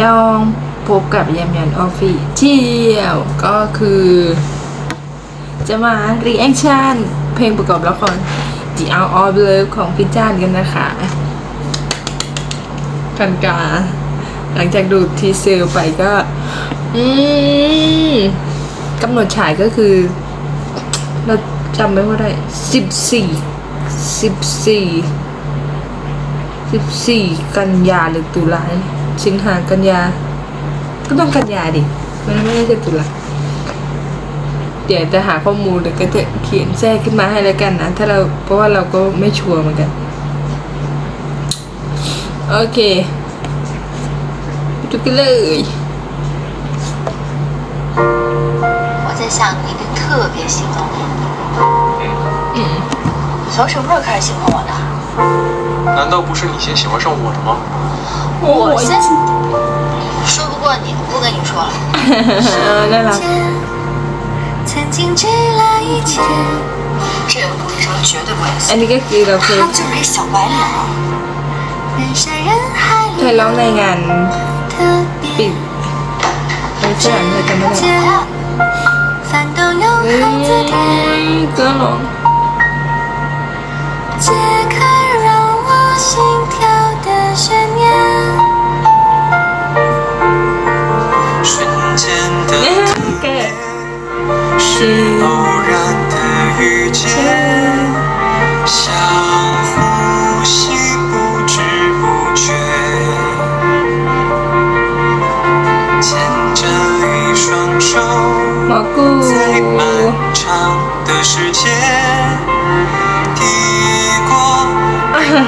ยองพบกับยามยันออฟฟิเชียลก็คือ จะมารีแอคชั่นเพลงประกอบละคร The Out of Love ของพี่จ้านกันนะคะกันกา หลังจากดูทีเซลไปก็ อืมกำหนดฉายก็คือ เราจำไม่ว่าได้สิบสี่สิบสี่สิบสี่กันยาหรือตุลาเนี่ย สิงหากันยา ก็ต้องกันยาดิ มันไม่ได้จะตุลาเดี๋ยวจะหาข้อมูลเดี๋ยวก็จะเขียนแทรกขึ้นมาให้แล้วกันนะ ถ้าเราเพราะว่าเราก็ไม่ชัวร์เหมือนกัน โอเคไปดูกันเลย 我在想你，你特别喜欢我。嗯，从什么时候开始喜欢我的？ 难道不是你先喜欢上我的吗？我先说不过你，不跟你说了。那一那。这个女生绝对不行。他就是一小白脸。他老内个，闭，老这样，他怎么得？喂，哥龙。น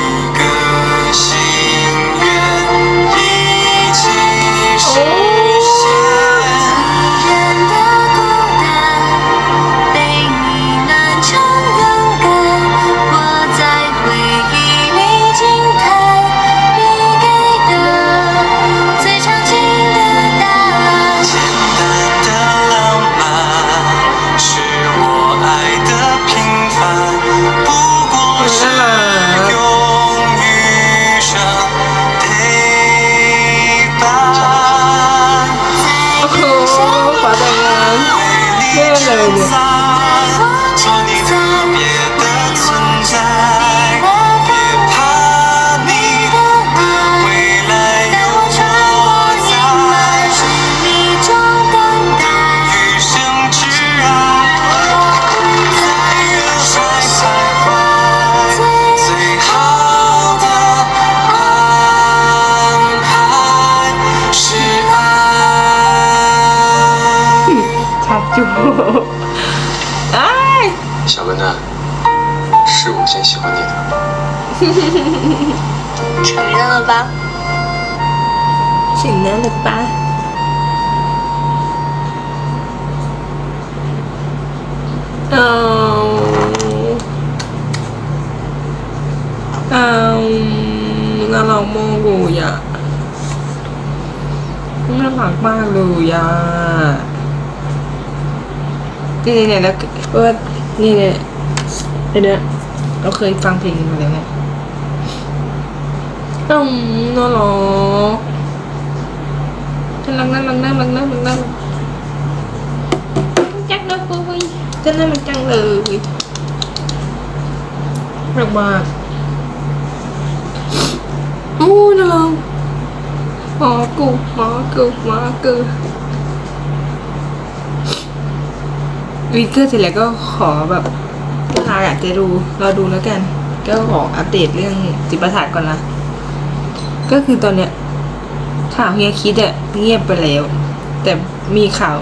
desire. ชัดจูไอ้าย 小笨蛋，是我先喜欢你的。承认了吧？ สิ่งนั้นหรือปะเอาเอาน่ารักมากเลยอ่ะน่ารักมากเลยอ่ะ นี่เนี่ยแล้วเออนี่เนี่ยไอเนี่ยเราเคยฟังเพลงนี้มาแล้วไงอืมน่ารักน่ารักน่ารักน่ารักน่ารักน่ารักจังเลยจะน่ารักจังเลยรักมากโอ้น่ารักหมอกูหมอกูหมอกู วีเกอร์เสร็จแล้วก็ขอแบบถ้าอยากจะดูเราดูแล้วกัน ก็ขออัปเดตเรื่องจิตประสาทก่อนนะก็คือตอนเนี้ยข่าวเฮียคิดอะเงียบไปแล้ว แต่มีข่าว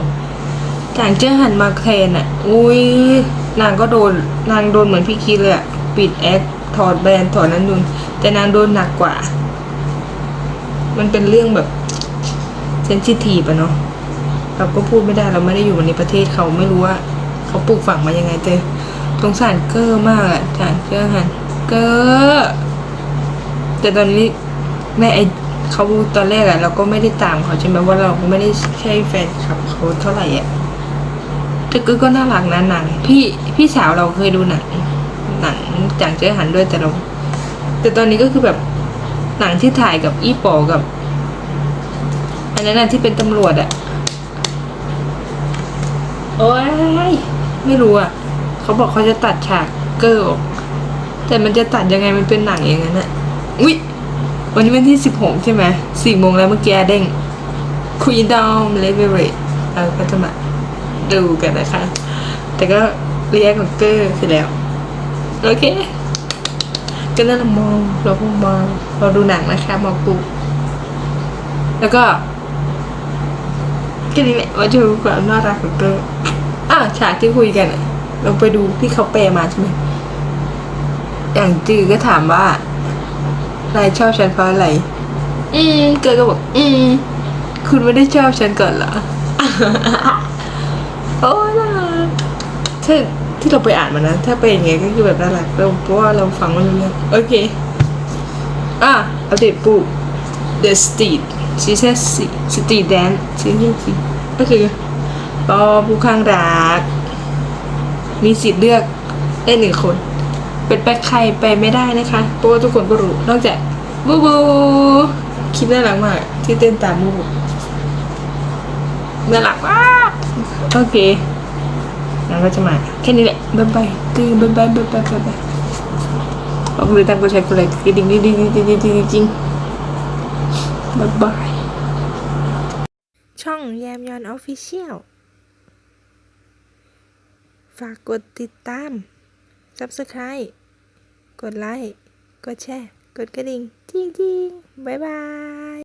จางเจ้าหันมาแทนอะอุ้ยนางก็โดนนางโดนเหมือนพี่คิดเลยอะปิดแอคถอดแบรนด์ถอดนั้นนูนแต่นางโดนหนักกว่า มันเป็นเรื่องแบบเซนซิทีฟอะเนาะเราก็พูดไม่ได้เราไม่ได้อยู่ในประเทศเขาไม่รู้ว่า เขาปลูกฝังมายังไงแต่สงสารเกอร์มากอะจานเกอร์หันเกอร์แต่ตอนนี้แม่ไอเขาตอนแรกอะเราก็ไม่ได้ตามเขาใช่ไหมว่าเราก็ไม่ได้ใช่แฟนคลับเขาเท่าไหร่อะแต่เกอร์ก็น่ารักนะหนังพี่พี่สาวเราเคยดูหนังหนังจางเจอหันด้วยแต่เราแต่ตอนนี้ก็คือแบบหนังที่ถ่ายกับอีปอกับ อันนั้นน่ะที่เป็นตำรวจอะโอ้ย ไม่รู้อะเขาบอกเขาจะตัดฉากเกิร์ออกแต่มันจะตัดยังไงมันเป็นหนังอย่างนั้นอะอุ๊ยวันนี้วันที่สิบหกใช่ไหมสี่โมงแล้วเมื่อกี้เด้งคุยดอมเลเวอเรตเราก็จะมาดูกันนะคะ แต่ก็เรียกของเกอร์เสร็จแล้ว โอเค ก็นั่งมองเราก็มองเราดูหนังนะคะมองกูแล้วก็แค่นี้แหละว่าจะรู้ความน่ารักของเตอร์ อะฉากที่คุยกันอะเราไปดูที่เขาแปลมาใช่ไหมอย่างจือก็ถามว่านายชอบฉันเพราะอะไร อืม เกิดก็บอก อืม คุณไม่ได้ชอบฉันก่อนเหรอ โอ้ยน่ารักถ้าที่เราไปอ่านมานะ ถ้าเป็นอย่างเงี้ยก็คือแบบน่ารักเราเพราะว่าเราฟังไม่รู้เรื่องโอเค อะอัปเดตปุ๊บ The Street ซีซั่นสี่ Street Dance ซีซั่นสี่ก็คือ ปอผู้ข้างรัก มีสิทธิ์เลือกได้หนึ่งคน เป็นไปใครไปไม่ได้นะคะเพราะว่าทุกคนก็รู้นอกจากบูบูคลิปน่ารักมากที่เต้นตามบูบูน่ารักมากโอเคงั้นก็จะมาแค่นี้แหละบ๊ายบายตึงบ๊ายบายบ๊ายบายบ๊ายบายบอกเลยตามกดแชร์กดไลค์กระดิ่งดิ่งดิ่งดิ่งดิ่งดิ่งดิ่งบ๊ายบายช่องแยมยอนออฟฟิเชียล ฝากกดติดตาม Subscribe กดไลค์ กดแชร์ กดกระดิ่งจริงๆ บ๊ายบาย